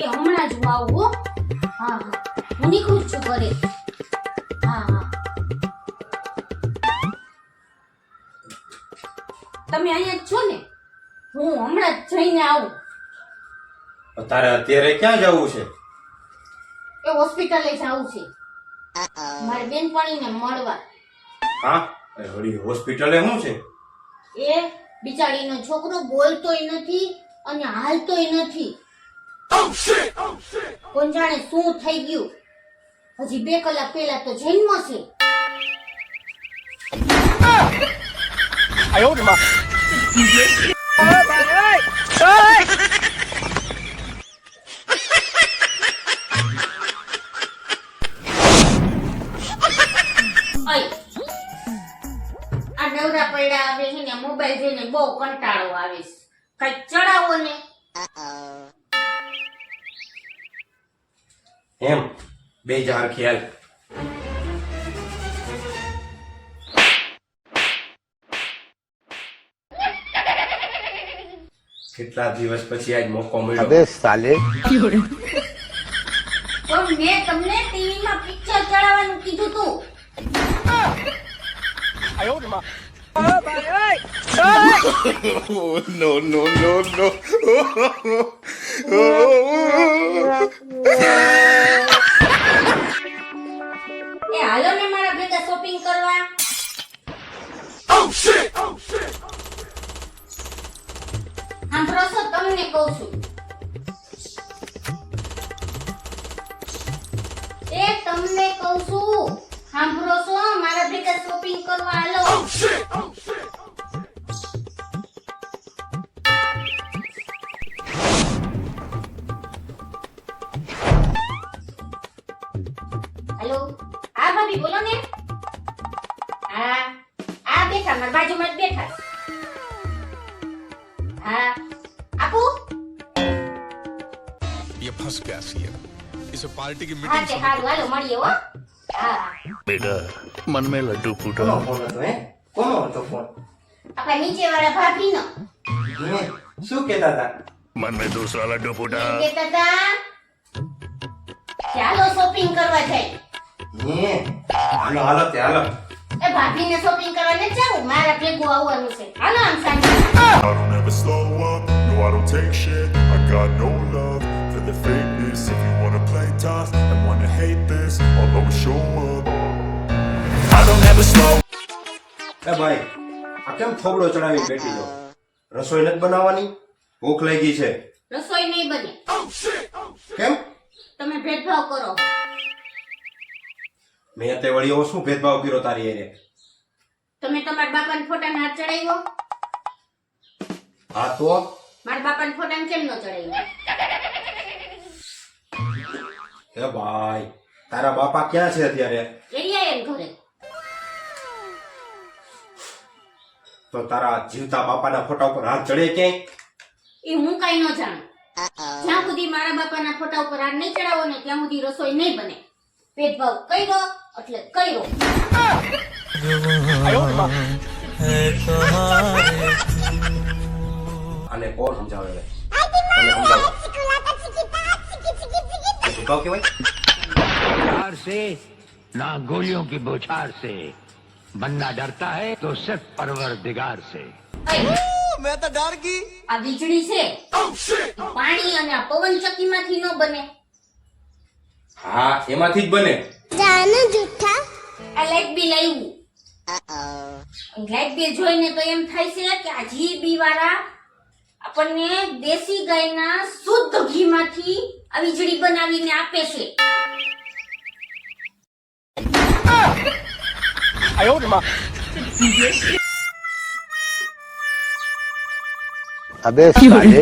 એ હમણાં જ હું આવું હો. હા હા. હું નીકળું છું ઘરે. હા હા. તમે અહીંયા જ છો ને? હું હમણાં જ જઈને આવું. તારે અત્યારે ક્યાં જવું છે? એ હોસ્પિટલે જવું છે. મારી બેનપણીને મળવા. હા? હળી હોસ્પિટલે શું છે? એ બિચારીનો છોકરો બોલતોય નથી અને હાલતોય નથી. કોણ જાણે શું થઈ ગયું? હજી બે કલાક પહેલા તો જન્મ છે. આ નવરા પડ્યા આવે છે ને મોબાઈલ જોઈને બહુ કંટાળો આવે છે. કઈ ચડાવો ને? એમ. બે જહાર ખ્યાલ. કેટલા દિવસ પછી આજ મોકો મળ્યો? અબે સાલે. પણ મેં તમને ટીવીમાં પિક્ચર ચડાવવાનું કીધું તું. આયો મા. Oh, no, no, no, no. એ હાલો ને મારા ભેગા શોપિંગ કરવા. સાંભળો છો તમને કહું છું. એ તમને કહું છું. સાંભળો છો મારા ભેગા શોપિંગ કરવા હાલો. હેલો બેઠા મારા બાજુમાં જ બેઠા હા આપું ये फंस गया सीएम इसे पार्टी की હા मीटिंग તે હારું હાલો મળીએ હો હા बेटा मन में लड्डू फूटा કોનો ફોન હતો હે કોનો હતો ફોન આપણા નીચે વાળા ભાભી નો હે? શું કહેતા હતા मन में दूसरा लड्डू फूटा કેતા હતા ચાલો શોપિંગ કરવા જાય હે હાલો હાલો તે હાલો એ ભાભીને શોપિંગ કરવા ને જાવું મારા ભેગું આવવાનું છે હાલો આમ સાંજે I don't ever slow up, no I don't take shit I got no love for the fakeness If you wanna play tough and wanna hate this I'll always show up I don't ever slow એ ભાઈ આ કેમ થોબડો ચડાવી બેઠી છો રસોઈ નથી બનાવવાની ભૂખ લાગી છે રસોઈ નહીં બની કેમ તમે ભેદભાવ કરો મેં તે વળી એવો શું ભેદભાવ કર્યો તારી એને? તમે તમારા બાપાના ફોટાને હાથ ચડાવ્યો? હા તો? મારા બાપાના ફોટાને કેમ ન ચડાવ્યો? એ ભાઈ તારા બાપા ક્યાં છે અત્યારે? એરિયા એમ ઘરે. તો તારા જીવતા બાપાના ફોટા ઉપર હાથ ચડે કે? એ હું કઈ ન જાણું. જ્યાં સુધી મારા બાપાના ફોટા ઉપર હાથ નહીં ચડાવો ને ત્યાં સુધી રસોઈ નહીં બને. ભેદભાવ કર્યો એટલે કર્યો આને કોણ સમજાવે હવે? તને સમજાવો ભૂકાવ કહેવાય बौछार से ना गोलियों की बौछार से बनना डरता है तो सिर्फ परवर दिगार से મેં તો ડર ગઈ આ વીજળી છે પાણી અને આ પવન ચક્કી માંથી ન બને હા એમાંથી જ બને. જાનો જૂઠા આ લાઈટ બિલ આવ્યું લાઈટ બિલ જોઈને તો એમ થાય છે કે આ જીબી વાળા આપણને દેશી ગાયના શુદ્ધ ઘીમાંથી આ વીજળી બનાવીને આપે છે. અબે સાલે.